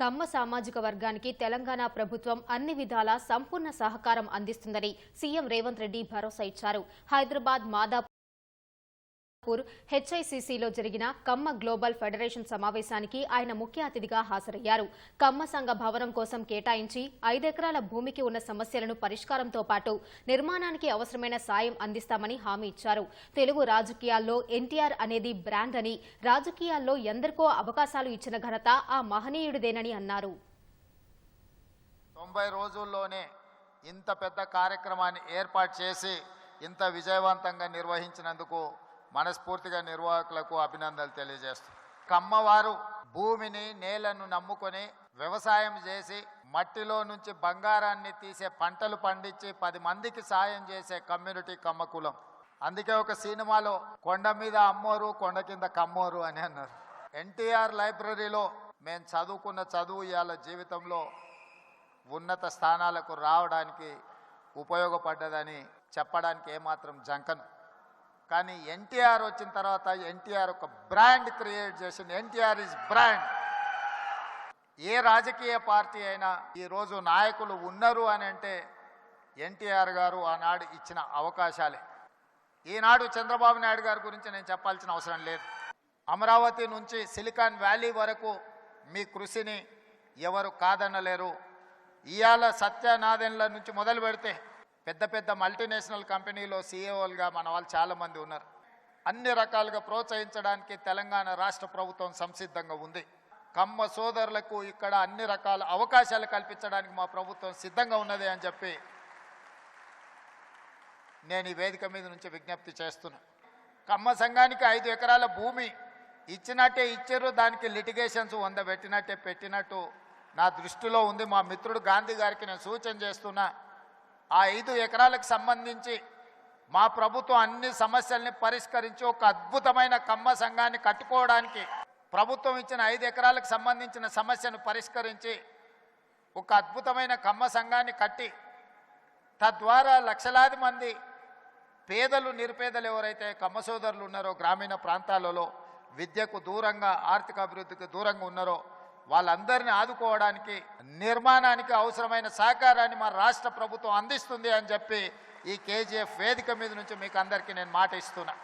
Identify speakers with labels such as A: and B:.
A: కమ్మ సామాజిక వర్గానికి తెలంగాణ ప్రభుత్వం అన్ని విధాలా సంపూర్ణ సహకారం అందిస్తుందని సీఎం రేవంత్ రెడ్డి భరోసా ఇచ్చారు. హైదరాబాద్ మాదాపూర్ హెచ్ఐసిసిలో జరిగిన కమ్మ గ్లోబల్ ఫెడరేషన్ సమావేశానికి ఆయన ముఖ్య అతిథిగా హాజరయ్యారు. కమ్మ సంఘ భవనం కోసం కేటాయించి ఐదెకరాల భూమికి ఉన్న సమస్యలను పరిష్కారంతో పాటు నిర్మాణానికి అవసరమైన సాయం అందిస్తామని హామీ ఇచ్చారు. తెలుగు రాజకీయాల్లో ఎన్టీఆర్ అనేది బ్రాండ్ అని రాజకీయాల్లో ఎందరికో అవకాశాలు ఇచ్చిన ఘనత ఆ మహనీయుడిదేనని అన్నారు.
B: తొంభై రోజుల్లోనే ఇంత పెద్ద కార్యక్రమాన్ని ఏర్పాటు చేసి ఇంత విజయవంతంగా నిర్వహించినందుకు మనస్ఫూర్తిగా నిర్వాహకులకు అభినందనలు తెలియజేస్తాం కమ్మవారు భూమిని నేలను నమ్ముకొని వ్యవసాయం చేసి మట్టిలో నుంచి బంగారాన్ని తీసే పంటలు పండించి పది మందికి సాయం చేసే కమ్యూనిటీ కమ్మ కులం అందుకే ఒక సినిమాలో కొండ మీద అమ్మోరు కొండ కింద కమ్మోరు అని అన్నారు. ఎన్టీఆర్ లైబ్రరీలో మేము చదువుకున్న చదువు ఇవాళ జీవితంలో ఉన్నత స్థానాలకు రావడానికి ఉపయోగపడ్డదని చెప్పడానికి ఏమాత్రం జంకను. కానీ ఎన్టీఆర్ వచ్చిన తర్వాత ఎన్టీఆర్ ఒక బ్రాండ్ క్రియేట్ చేసింది. NTR is brand. ఏ రాజకీయ పార్టీ అయినా ఈరోజు నాయకులు ఉన్నారు అని అంటే ఎన్టీఆర్ గారు ఆనాడు ఇచ్చిన అవకాశాలే. ఈనాడు చంద్రబాబు నాయుడు గారి గురించి నేను చెప్పాల్సిన అవసరం లేదు. అమరావతి నుంచి సిలికాన్ వ్యాలీ వరకు మీ కృషిని ఎవరు కాదనలేరు. ఇవాళ సత్యనాదెన్ల నుంచి మొదలు పెడితే పెద్ద పెద్ద మల్టీనేషనల్ కంపెనీలో సీఈఓలుగా మన వాళ్ళు చాలామంది ఉన్నారు. అన్ని రకాలుగా ప్రోత్సహించడానికి తెలంగాణ రాష్ట్ర ప్రభుత్వం సంసిద్ధంగా ఉంది. కమ్మ సోదరులకు ఇక్కడ అన్ని రకాల అవకాశాలు కల్పించడానికి మా ప్రభుత్వం సిద్ధంగా ఉన్నది అని చెప్పి నేను ఈ వేదిక మీద నుంచి విజ్ఞప్తి చేస్తున్నా. కమ్మ సంఘానికి ఐదు ఎకరాల భూమి ఇచ్చినట్టే ఇచ్చారు దానికి లిటిగేషన్స్ వంద పెట్టినట్టే పెట్టినట్టు నా దృష్టిలో ఉంది. మా మిత్రుడు గాంధీ గారికి నేను సూచన చేస్తున్నా. ఆ ఐదు ఎకరాలకు సంబంధించి మా ప్రభుత్వం అన్ని సమస్యల్ని పరిష్కరించి ఒక అద్భుతమైన కమ్మ సంఘాన్ని కట్టుకోవడానికి ప్రభుత్వం ఇచ్చిన ఐదు ఎకరాలకు సంబంధించిన సమస్యను పరిష్కరించి ఒక అద్భుతమైన కమ్మ సంఘాన్ని కట్టి తద్వారా లక్షలాది మంది పేదలు నిరుపేదలు ఎవరైతే కమ్మ సోదరులు ఉన్నారో గ్రామీణ ప్రాంతాలలో విద్యకు దూరంగా ఆర్థిక అభివృద్ధికి దూరంగా ఉన్నారో వాళ్ళందరినీ ఆదుకోవడానికి నిర్మాణానికి అవసరమైన సహకారాన్ని మా రాష్ట్ర ప్రభుత్వం అందిస్తుంది అని చెప్పి ఈ కేజీఎఫ్ వేదిక మీద నుంచి మీకు అందరికీ నేను మాట ఇస్తున్నా.